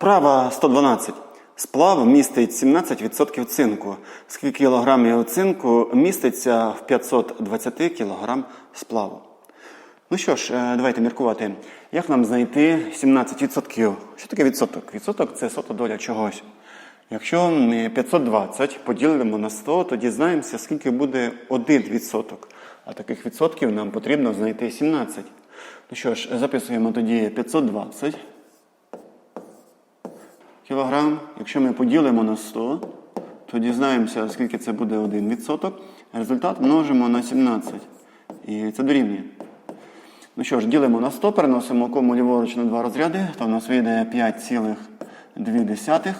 Вправа 112. Сплав містить 17% цинку. Скільки кілограмів цинку міститься в 520 кілограм сплаву? Ну що ж, е, давайте міркувати. Як нам знайти 17%? Що таке відсоток? Відсоток це сота доля чогось. Якщо ми 520 поділимо на 100, то дізнаємося, скільки буде 1 відсоток. А таких відсотків нам потрібно знайти 17. Ну що ж, записуємо тоді 520 кілограм. Якщо ми поділимо на 100, то дізнаємося, скільки це буде 1 відсоток. Результат множимо на 17. І це дорівнює. Ну що ж, ділимо на 100, переносимо кому ліворуч на два розряди, то в нас вийде 5,2.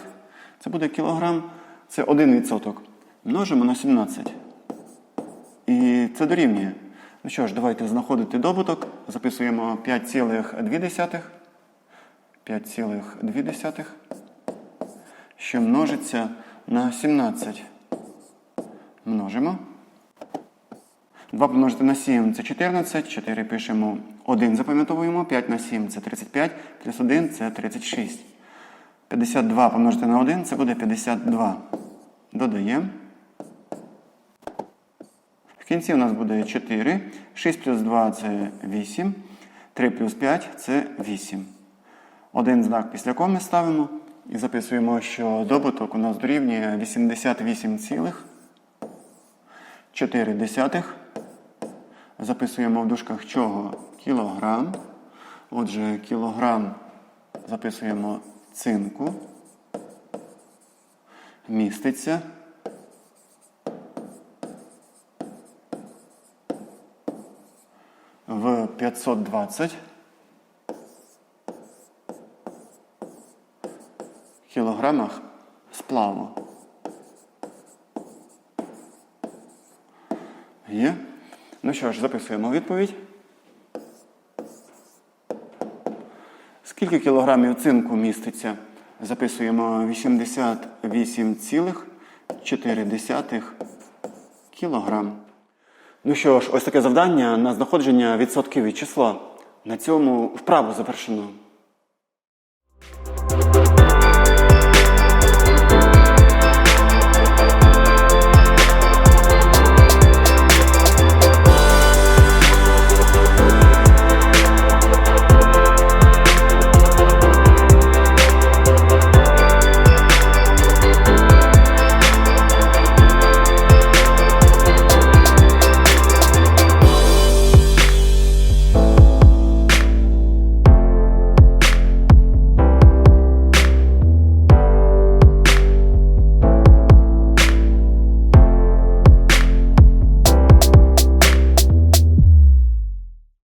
Це буде кілограм. Це 1 відсоток. Множимо на 17. І це дорівнює. Ну що ж, давайте знаходити добуток. Записуємо 5,2. 5,2, що множиться на 17. Множимо. 2 помножити на 7 це 14, 4 пишемо 1, запам'ятовуємо, 5 на 7 це 35, плюс 1 це 36. 52 помножити на 1 це буде 52. Додаємо. В кінці у нас буде 4. 6 плюс 2 це 8. 3 плюс 5 це 8. Один знак після коми ставимо і записуємо, що добуток у нас дорівнює 88,4. Записуємо в дужках чого кілограм. Отже, кілограм записуємо цинку. Міститься. В 520 кілограмах сплаву. Є. Ну що ж, записуємо відповідь. Скільки кілограмів цинку міститься? Записуємо 88,4 кілограм. Ну що ж, ось таке завдання на знаходження відсотків від числа. На цьому вправу завершено.